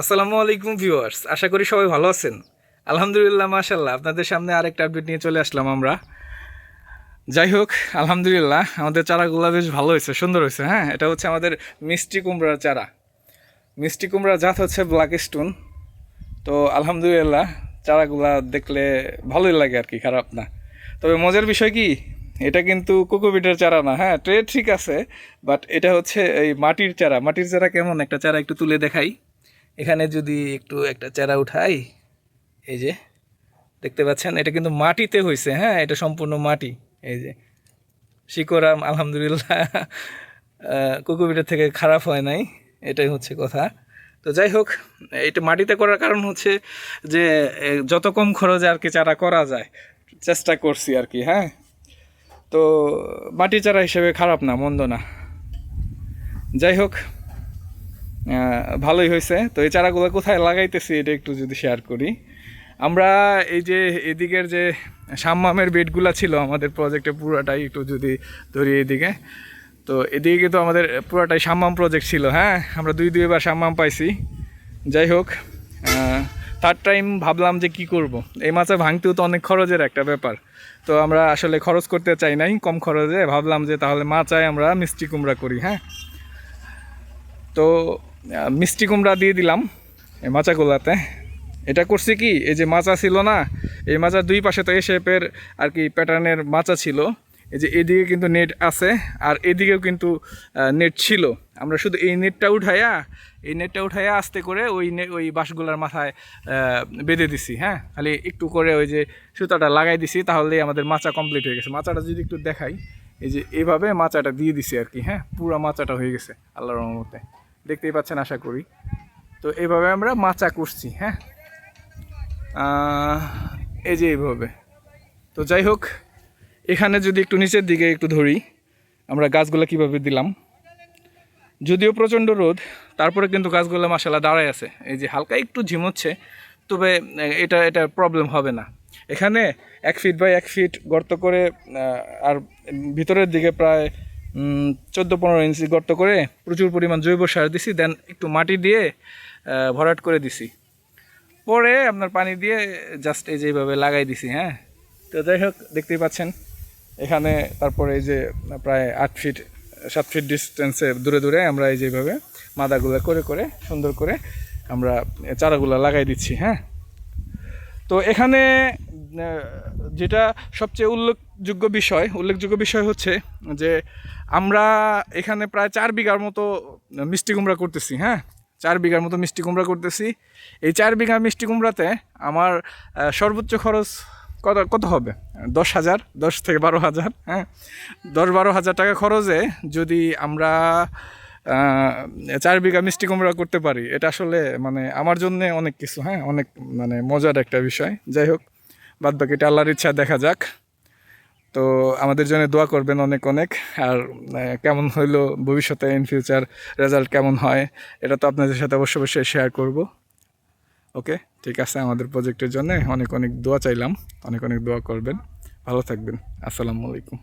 আসসালামু আলাইকুম ভিউয়ার্স, আশা করি সবাই ভালো আছেন। আলহামদুলিল্লাহ মাশাল্লাহ আপনাদের সামনে আরেকটা আপডেট নিয়ে চলে আসলাম আমরা। যাই হোক, আলহামদুলিল্লাহ, আমাদের চারাগুলো বেশ ভালো হয়েছে, সুন্দর হয়েছে হ্যাঁ? এটা হচ্ছে আমাদের মিষ্টি কুমড়ার চারা। মিষ্টি কুমড়ার জাত হচ্ছে ব্ল্যাক স্টোন তো আলহামদুলিল্লাহ, চারাগুলা দেখলে ভালোই লাগে আর কি, খারাপ না। তবে মজার বিষয় কি, এটা কিন্তু কোকোপিটের চারা না হ্যাঁ? ট্রে ঠিক আছে বাট এটা হচ্ছে এই মাটির চারা। মাটির চারা কেমন? একটা চারা একটু তুলে দেখাই। এখানে যদি একটু একটা চারা উঠাই, এই যে, দেখতে পাচ্ছেন, এটা কিন্তু মাটিতে হয়েছে হ্যাঁ এটা সম্পূর্ণ মাটি, এই যে। শিকরাম আলহামদুলিল্লাহ কোকোপিটের থেকে খারাপ হয় নাই, এটাই হচ্ছে কথা। তো যাই হোক, এটা মাটিতে করার কারণ হচ্ছে যে যত কম খরচে আর কি চারা করা যায়, চেষ্টা করছি আর কি হ্যাঁ। তো মাটি চারা হিসেবে খারাপ না, মন্দ না। যাই হোক ভালোই হয়েছে। তো এই চারাগুলো কোথায় লাগাইতেছি এটা একটু যদি শেয়ার করি। আমরা এই যে এদিকের যে সাম্মামের বেডগুলো ছিল, আমাদের প্রজেক্টে পুরোটাই একটু যদি ধরি এদিকে। তো এদিকে কিন্তু আমাদের পুরোটাই সাম্মাম প্রজেক্ট ছিল হ্যাঁ? আমরা দুই দুইবার সাম্মাম পাইছি। যাই হোক থার্ড টাইম ভাবলাম যে কি করব। এই মাছে ভাঙতেও তো অনেক খরচের একটা ব্যাপার। তো আমরা আসলে খরচ করতে চাই নাই, কম খরচে। ভাবলাম যে তাহলে মাচায় আমরা মিষ্টি কুমড়া করি হ্যাঁ? তো মিষ্টি কুমড়া দিয়ে দিলাম এই মাচাগুলাতে। এটা করছি কি, এই যে মাচা ছিল না, এই মাচার দুই পাশে তো এ শেপের আর কি প্যাটার্নের মাচা ছিল। এই যে এদিকে কিন্তু নেট আছে, আর এদিকেও কিন্তু নেট ছিল। আমরা শুধু এই নেটটা উঠাইয়া, এই নেটটা উঠাইয়া আস্তে করে ওই ওই বাঁশগুলার মাথায় বেঁধে দিছি হ্যাঁ? খালি একটু করে ওই যে সুতাটা লাগাই দিছি, তাহলেই আমাদের মাচা কমপ্লিট হয়ে গেছে। মাচাটা যদি একটু দেখাই, এই যে এইভাবে মাচাটা দিয়ে দিছি আর কি হ্যাঁ? পুরো মাচাটা হয়ে গেছে, আল্লাহর রহমতে। দেখতেই পাচ্ছেন, আশা করি। তো এইভাবে আমরা মাচা করছি হ্যাঁ? এই যে এইভাবে। তো যাই হোক, এখানে যদি একটু নিচের দিকে একটু ধরি, আমরা গাছগুলো কীভাবে দিলাম? যদিও প্রচণ্ড রোদ, তারপরে কিন্তু গাছগুলো মাসালা দাঁড়ায় আছে। এই যে হালকা একটু ঝিমোচ্ছে, তবে এটা এটা প্রবলেম হবে না। এখানে এক ফিট বাই এক ফিট গর্ত করে আর ভিতরের দিকে প্রায় চোদ্দ পনেরো ইঞ্চি গর্ত করে প্রচুর পরিমাণ জৈব সার দিছি দেন একটু মাটি দিয়ে ভরাট করে দিছি। পরে আপনার পানি দিয়ে জাস্ট এই যেভাবে লাগাই দিছি হ্যাঁ? তো যাই হোক, দেখতেই পাচ্ছেন, এখানে তারপরে এই যে প্রায় আট ফিট সাত ফিট ডিস্টেন্সে দূরে দূরে আমরা এই যেভাবে মাদাগুলো করে করে, সুন্দর করে আমরা চারাগুলো লাগাই দিচ্ছি হ্যাঁ? তো এখানে যেটা সবচেয়ে উল্লেখযোগ্য বিষয় উল্লেখযোগ্য বিষয় হচ্ছে যে আমরা এখানে প্রায় চার বিঘার মতো মিষ্টি কুমড়া করতেছি হ্যাঁ? চার বিঘার মতো মিষ্টি কুমড়া করতেছি। এই চার বিঘা মিষ্টি কুমড়াতে আমার সর্বোচ্চ খরচ কত কত হবে? দশ হাজার, দশ থেকে বারো হাজার হ্যাঁ? দশ বারো হাজার টাকা খরচে যদি আমরা চার বিঘা মিষ্টি কুমড়া করতে পারি, এটা আসলে মানে আমার জন্য অনেক কিছু হ্যাঁ? অনেক মানে মজার একটা বিষয়। যাই হোক বাদ বাকিটা আল্লাহর ইচ্ছা, দেখা যাক। তো আমাদের জন্য দোয়া করবেন অনেক অনেক। আর কেমন হইল ভবিষ্যতে ইন ফিউচার রেজাল্ট কেমন হয়, এটা তো আপনাদের সাথে অবশ্যই অবশ্যই শেয়ার করব। ওকে ঠিক আছে, আমাদের প্রজেক্টের জন্য অনেক অনেক দোয়া চাইলাম। অনেক অনেক দোয়া করবেন। ভালো থাকবেন। আসসালামু আলাইকুম।